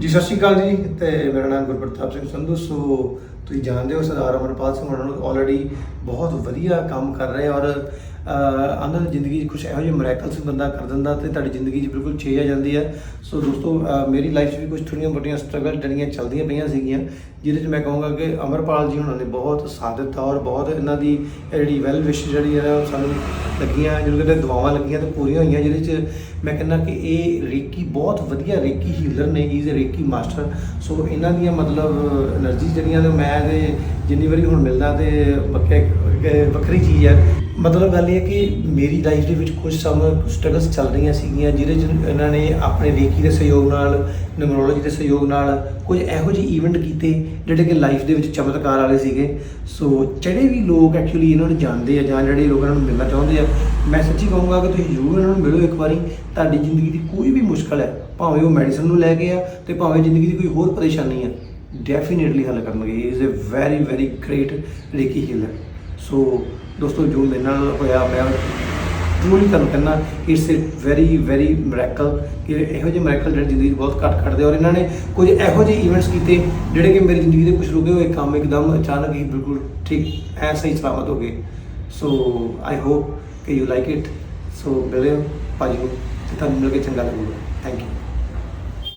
ਜੀ, ਸਤਿ ਸ਼੍ਰੀ ਅਕਾਲ ਜੀ, ਤੇ ਮੇਰਾ ਨਾਮ ਗੁਰਪ੍ਰਤਾਪ ਸਿੰਘ ਸੰਧੂ, ਸੋ ਤੁਸੀਂ ਜਾਣਦੇ ਹੋ ਸਰਦਾਰ ਅਮਰਪਾਲ ਸਿੰਘ ਉਹਨਾਂ ਨੂੰ ਆਲਰੇਡੀ ਬਹੁਤ ਵਧੀਆ ਕੰਮ ਕਰ ਰਹੇ ਔਰ ਆਨੰਦ ਦੀ ਜ਼ਿੰਦਗੀ 'ਚ ਕੁਝ ਇਹੋ ਜਿਹੇ ਮਿਰੈਕਲਸ ਬੰਦਾ ਕਰ ਦਿੰਦਾ ਤੇ ਤੁਹਾਡੀ ਜ਼ਿੰਦਗੀ 'ਚ ਬਿਲਕੁਲ ਛੇ ਆ ਜਾਂਦੀ ਹੈ। ਸੋ ਦੋਸਤੋ ਮੇਰੀ ਲਾਈਫ 'ਚ ਵੀ ਕੁਝ ਥੋੜੀਆਂ ਬੜੀਆਂ ਸਟਰਗਲ ਜਿਹੜੀਆਂ ਚੱਲਦੀਆਂ ਪਈਆਂ ਸੀਗੀਆਂ, ਜਿਹਦੇ 'ਚ ਮੈਂ ਕਹੂੰਗਾ ਕਿ ਅਮਰਪਾਲ ਜੀ ਉਹਨਾਂ ਨੇ ਬਹੁਤ ਸਾਥ ਦਿੱਤਾ ਔਰ ਬਹੁਤ ਇਹਨਾਂ ਦੀ ਜਿਹੜੀ ਵੈਲ ਵਿਸ਼ ਜਿਹੜੀ ਹੈ ਉਹ ਸਾਨੂੰ ਲੱਗੀਆਂ, ਜਿਹਨੂੰ ਕਹਿੰਦੇ ਦਵਾਵਾਂ ਲੱਗੀਆਂ ਤੇ ਪੂਰੀਆਂ ਹੋਈਆਂ, ਜਿਹਦੇ 'ਚ ਮੈਂ ਕਹਿੰਦਾ ਕਿ ਇਹ ਰੇਕੀ ਬਹੁਤ ਵਧੀਆ ਰੇਕੀ ਹੀਲਰ ਨੇ ਇਜ਼ ਰੇਕੀ ਮਾਸਟਰ ਸੋ ਇਹਨਾਂ ਦੀਆਂ ਮਤਲਬ એનર્ਜੀ ਜਿਹੜੀਆਂ ਨੇ ਮੈਂ ਤੇ ਜਿੰਨੀ ਵਾਰੀ ਹੁਣ ਮਿਲਦਾ ਤੇ ਪੱਕੇ ਵੱਖਰੀ ਚੀਜ਼ ਹੈ ਮਤਲਬ ਗੱਲ ਇਹ ਹੈ ਕਿ ਮੇਰੀ ਲਾਈਫ ਦੇ ਵਿੱਚ ਕੁਝ ਸਮ ਸਟਰਗਲਸ ਚੱਲ ਰਹੀਆਂ ਸੀਗੀਆਂ, ਜਿਹਦੇ 'ਚ ਇਹਨਾਂ ਨੇ ਆਪਣੇ ਰੇਕੀ ਦੇ ਸਹਿਯੋਗ ਨਾਲ ਨਿਊਮਰੋਲੋਜੀ ਦੇ ਸਹਿਯੋਗ ਨਾਲ ਕੁਝ ਇਹੋ ਜਿਹੇ ਇਵੈਂਟ ਕੀਤੇ, ਜਿਹੜੇ ਕਿ ਲਾਈਫ ਦੇ ਵਿੱਚ ਚਮਤਕਾਰ ਵਾਲੇ ਸੀਗੇ। ਸੋ ਜਿਹੜੇ ਵੀ ਲੋਕ ਐਕਚੁਅਲੀ ਇਹਨਾਂ ਨੂੰ ਜਾਣਦੇ ਆ ਜਾਂ ਜਿਹੜੇ ਲੋਕ ਇਹਨਾਂ ਨੂੰ ਮਿਲਣਾ ਚਾਹੁੰਦੇ ਆ, ਮੈਂ ਸੱਚੀ ਕਹੂੰਗਾ ਕਿ ਤੁਸੀਂ ਜ਼ਰੂਰ ਇਹਨਾਂ ਨੂੰ ਮਿਲੋ ਇੱਕ ਵਾਰੀ। ਤੁਹਾਡੀ ਜ਼ਿੰਦਗੀ ਦੀ ਕੋਈ ਵੀ ਮੁਸ਼ਕਲ ਹੈ, ਭਾਵੇਂ ਉਹ ਮੈਡੀਸਨ ਨੂੰ ਲੈ ਕੇ ਆ ਤੇ ਭਾਵੇਂ ਜ਼ਿੰਦਗੀ ਦੀ ਕੋਈ ਹੋਰ ਪਰੇਸ਼ਾਨੀ ਆ ਡੈਫੀਨੇਟਲੀ ਹੱਲ ਕਰਨਗੇ। Is a very very great reiki healer so ਦੋਸਤੋ, ਜੋ ਮੇਰੇ ਨਾਲ ਹੋਇਆ, ਮੈਂ ਟਰੂਲੀ ਤੁਹਾਨੂੰ ਕਹਿੰਦਾ it's a very very miracle ਕਿ ਇਹੋ ਜਿਹੇ ਮੈਰੇਕਲ ਜਿਹੜੇ ਜ਼ਿੰਦਗੀ 'ਚ ਬਹੁਤ ਘੱਟ ਘਟਦੇ ਔਰ ਇਹਨਾਂ ਨੇ ਕੁਝ ਇਹੋ ਜਿਹੇ ਇਵੈਂਟਸ ਕੀਤੇ ਜਿਹੜੇ ਕਿ ਮੇਰੀ ਜ਼ਿੰਦਗੀ ਦੇ ਕੁਝ ਰੁਕੇ ਹੋਏ ਕੰਮ ਇੱਕਦਮ ਅਚਾਨਕ ਹੀ ਬਿਲਕੁਲ ਠੀਕ ਐ ਸਹੀ ਸਲਾਮਤ ਹੋ ਗਏ। ਸੋ ਆਈ ਹੋਪ ਕਿ ਯੂ ਲਾਈਕ ਇਟ ਸੋ ਮਿਲਿਓ ਭਾਜੀ ਨੂੰ ਤੇ ਤੁਹਾਨੂੰ ਮਿਲ ਕੇ ਚੰਗਾ ਲੱਗੂਗਾ। Thank you